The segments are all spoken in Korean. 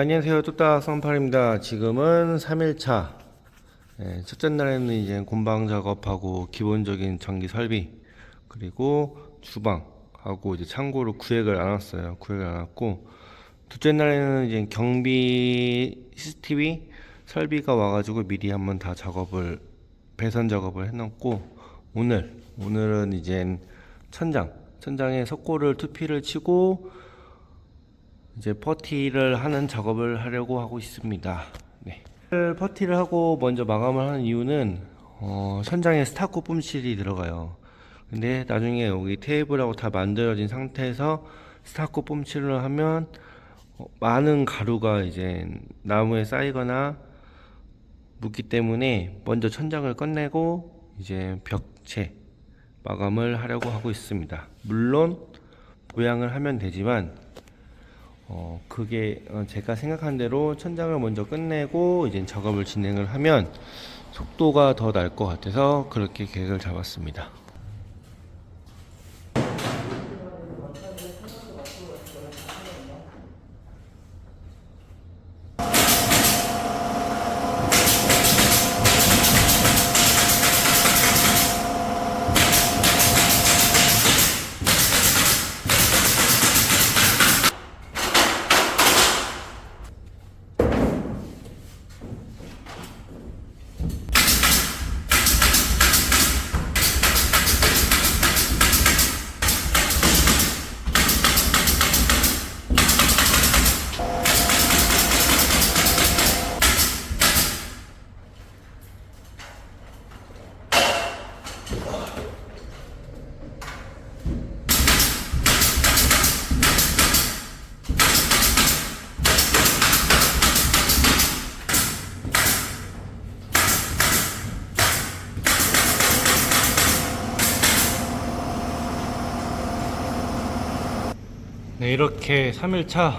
안녕하세요. 뚜따 썬팔입니다. 지금은 3일차. 예, 첫째 날에는 이제 곤방 작업하고 기본적인 전기 설비, 그리고 주방하고 이제 창고로 구획을 안 왔어요. 구획을 안 왔고, 둘째 날에는 이제 경비 CCTV 설비가 와가지고 미리 한번 다 작업을, 배선 작업을 해놓고, 오늘, 오늘은 이제 천장, 천장에 석고를 투피를 치고, 이제 퍼티를 하는 작업을 하려고 하고 있습니다. 네. 퍼티를 하고 먼저 마감을 하는 이유는 어, 천장에 스타코 뿜실이 들어가요. 근데 나중에 여기 테이블하고 다 만들어진 상태에서 스타코 뿜칠을 하면 어, 많은 가루가 이제 나무에 쌓이거나 묻기 때문에 먼저 천장을 끝내고 이제 벽체 마감을 하려고 하고 있습니다. 물론 보양을 하면 되지만 어, 그게 어, 제가 생각한 대로 천장을 먼저 끝내고 이제 작업을 진행을 하면 속도가 더 날 것 같아서 그렇게 계획을 잡았습니다. 네, 이렇게 3일차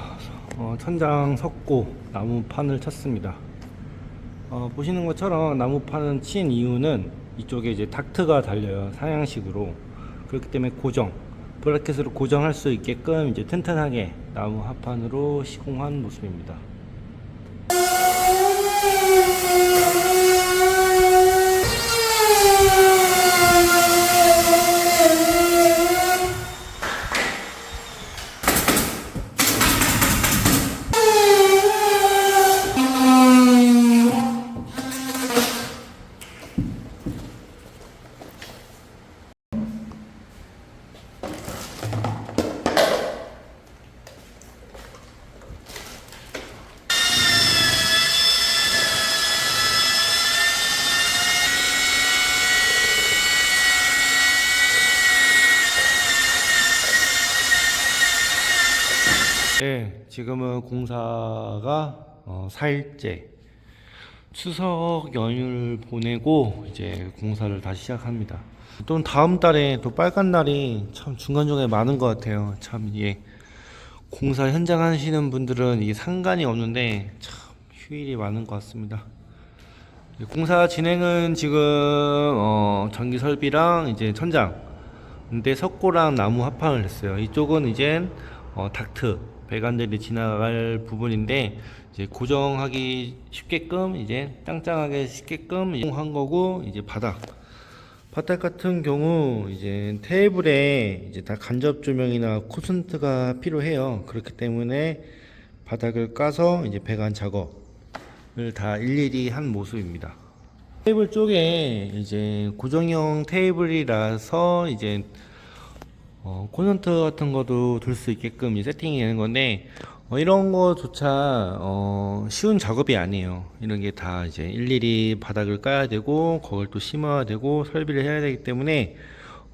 어, 천장 석고 나무판을 쳤습니다. 어, 보시는 것처럼 나무판은 친 이유는 이쪽에 이제 닥트가 달려요. 상향식으로. 그렇기 때문에 고정, 브라켓으로 고정할 수 있게끔 이제 튼튼하게 나무 합판으로 시공한 모습입니다. 네, 지금은 공사가 어, 4일째 추석 연휴를 보내고 이제 공사를 다시 시작합니다. 또 다음 달에 또 빨간 날이 참 중간중간에 많은 것 같아요. 참 이게 공사 현장 하시는 분들은 이게 상관이 없는데 참 휴일이 많은 것 같습니다. 공사 진행은 지금 어, 전기 설비랑 이제 천장 근데 석고랑 나무 합판을 했어요. 이쪽은 이제 어, 닥트 배관들이 지나갈 부분인데 이제 고정하기 쉽게끔 이제 짱짱하게 쉽게끔 한 거고 이제 바닥 바닥 같은 경우 이제 테이블에 이제 다 간접 조명이나 코슨트가 필요해요. 그렇기 때문에 바닥을 까서 이제 배관 작업을 다 일일이 한 모습입니다. 테이블 쪽에 이제 고정형 테이블이라서 이제 어, 코넌트 같은 것도 둘 수 있게끔 이 세팅이 되는 건데 어, 이런 거조차 어, 쉬운 작업이 아니에요. 이런 게 다 이제 일일이 바닥을 까야 되고 그걸 또 심어야 되고 설비를 해야 되기 때문에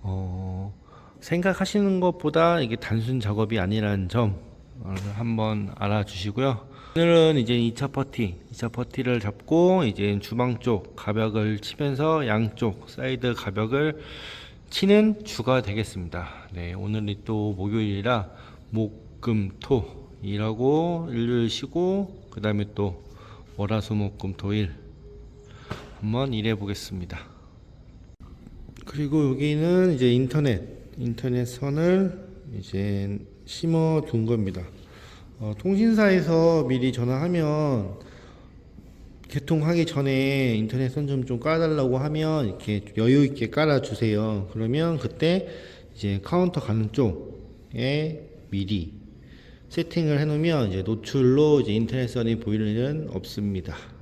어, 생각하시는 것보다 이게 단순 작업이 아니라는 점 어, 한번 알아주시고요. 오늘은 이제 2차 퍼티, 2차 퍼티를 잡고 이제 주방 쪽 가벽을 치면서 양쪽 사이드 가벽을 치는 주가 되겠습니다. 네, 오늘이 또 목요일이라 목, 금, 토 일하고 일요일 쉬고 그 다음에 또 월화수목금 토일 한번 일해 보겠습니다. 그리고 여기는 이제 인터넷 인터넷 선을 이제 심어 둔 겁니다. 어, 통신사에서 미리 전화하면 개통하기 전에 인터넷 선점 좀 깔아달라고 하면 이렇게 여유 있게 깔아주세요. 그러면 그때 이제 카운터 가는 쪽에 미리 세팅을 해놓으면 이제 노출로 이제 인터넷 선이 보이는 일은 없습니다.